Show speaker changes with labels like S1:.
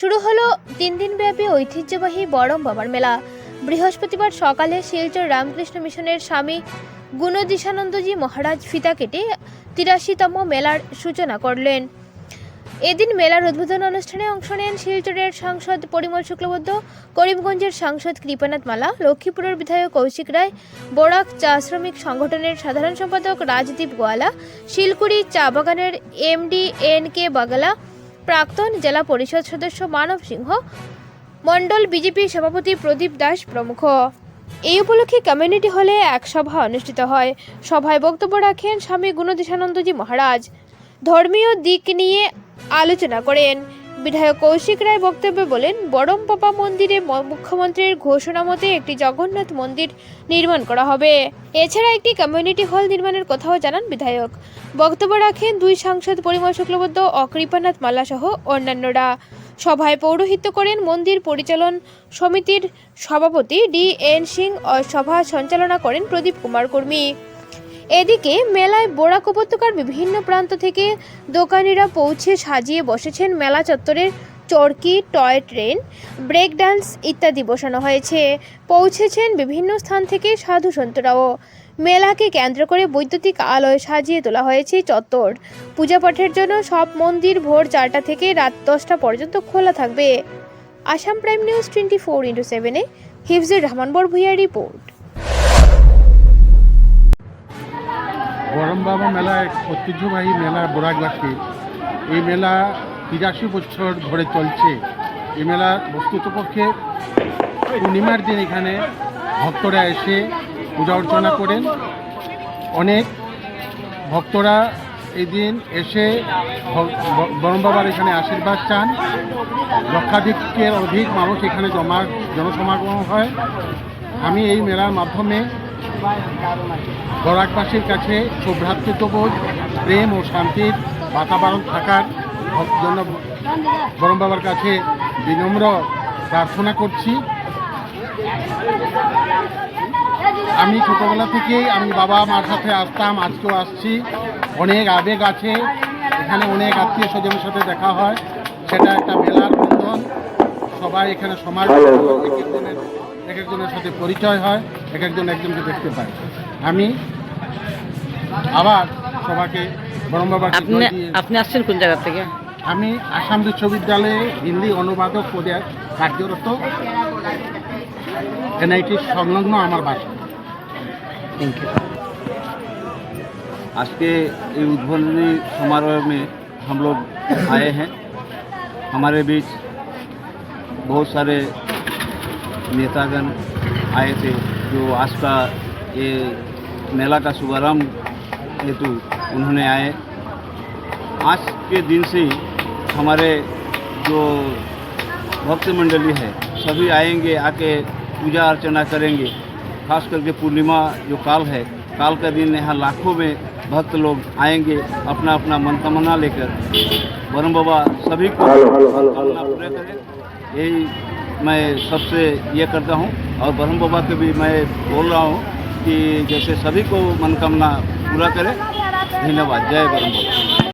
S1: শুরু হলো তিন দিনব্যাপী ঐতিহ্যবাহী বড়ম বাবার মেলা। বৃহস্পতিবার সকালে শিলচর রামকৃষ্ণ মিশনের স্বামী গুণদিশানন্দজি মহারাজ ফিতা কেটে তিরাশিতম মেলার সূচনা করলেন। এদিন মেলার উদ্বোধন অনুষ্ঠানে অংশ নেন শিলচরের সাংসদ পরিমল শুক্লবৈদ্য, করিমগঞ্জের সাংসদ কৃপানাথ মালা, লক্ষ্মীপুরের বিধায়ক কৌশিক রায়, বরাক চা শ্রমিক সংগঠনের সাধারণ সম্পাদক রাজদীপ গোয়ালা, শিলকুড়ি চা বাগানের এমডি এন কে বাগালা প্রাক্তন জেলা পরিষদ সদস্য মানব সিংহ, মণ্ডল বিজেপি সভাপতি প্রদীপ দাস প্রমুখ। এই উপলক্ষে কমিউনিটি হলে এক সভা অনুষ্ঠিত হয়। সভায় বক্তব্য রাখেন স্বামী গুণদেশানন্দজি মহারাজ। ধর্মীয় দিক নিয়ে আলোচনা করেন। বিধায়ক কৌশিক রায় বক্তব্যে বলেন, বড়ম পাপা মন্দিরে মুখ্যমন্ত্রীর ঘোষণা মতে একটি জগন্নাথ মন্দির নির্মাণ করা হবে। এছাড়া একটি কমিউনিটি হল নির্মাণের কথাও জানান বিধায়ক। বক্তব্য রাখেন দুই সাংসদ পরিমল শুক্লবদ্ধ ও কৃপানাথ মাল্লা সহ অন্যান্যরা। সভায় পৌরোহিত্য করেন মন্দির পরিচালন সমিতির সভাপতি ডি এন সিং ও সভা সঞ্চালনা করেন প্রদীপ কুমার কর্মী। এদিকে মেলায় বোরাক উপত্যকার বিভিন্ন প্রান্ত থেকে দোকানিরা পৌঁছে সাজিয়ে বসেছেন মেলা চত্বরের চরকি, টয় ট্রেন, ব্রেক ডান্স ইত্যাদি বসানো হয়েছে। পৌঁছেছেন বিভিন্ন স্থান থেকে সাধু সন্তরাও। মেলাকে কেন্দ্র করে বৈদ্যুতিক আলোয় সাজিয়ে তোলা হয়েছে চত্বর। পূজা পাঠের জন্য সব মন্দির ভোর চারটা থেকে রাত দশটা পর্যন্ত খোলা থাকবে। Assam prime news twenty four into সেভেনে হিফজুর রহমান বরভুইয়া রিপোর্ট।
S2: মেলা এক ঐতিহ্যবাহী মেলা বোরাকবাসী, এই মেলা তিরাশি বছর ধরে চলছে। এই মেলা বস্তুতপক্ষে পূর্ণিমার দিন এখানে ভক্তরা এসে পূজা অর্চনা করেন। অনেক ভক্তরা এই দিন এসে বাবার এখানে আশীর্বাদ চান। লক্ষাধিকের অধিক মানুষ এখানে জমা, জনসমাগম হয়। আমি এই মেলার মাধ্যমে বরাকবাসীর কাছে সৌভ্রাতৃত্ববোধ প্রেম ও শান্তির বাতাবরণ থাকার জন্য বরম বাবার কাছে বিনম্র প্রার্থনা করছি। আমি ছোটবেলা থেকেই আমি বাবা মার সাথে আসতাম, আজকেও আসছি। অনেক আবেগ আছে, এখানে অনেক আত্মীয় স্বজনের সাথে দেখা হয়। সেটা একটা মেলার সবাই এখানে সমাজ এক একজনের এক একজনের সাথে পরিচয় হয় এক একজন একজনকে দেখতে পায় আমি আবার সবাইকে বরম বাবার
S3: আপনি আপনি আসছেন কোন জায়গা থেকে
S2: আমি আসাম বিশ্ববিদ্যালয়ে হিন্দি অনুবাদক পদে কার্যরত এনআইটি সংলগ্ন আমার বাসা
S3: থ্যাংক ইউ
S4: आज के ये उद्बोधनी समारोह में हम लोग आए हैं हमारे बीच बहुत सारे नेतागण आए थे जो आज का ये मेला का शुभारंभ हेतु उन्होंने आए। आज के दिन से हमारे जो भक्त मंडली है सभी आएँगे आके पूजा अर्चना करेंगे। खास करके पूर्णिमा जो काल है काल का दिन यहाँ लाखों में भक्त लोग आएँगे अपना अपना मनकामना लेकर। वरुण बाबा सभी को मनोकामना पूरे करें। यही मैं सबसे ये करता हूँ और ब्रह्म बाबा के भी मैं बोल रहा हूँ कि जैसे सभी को मनोकामना पूरा करें। धन्यवाद। जय ब्रह्म बाबा।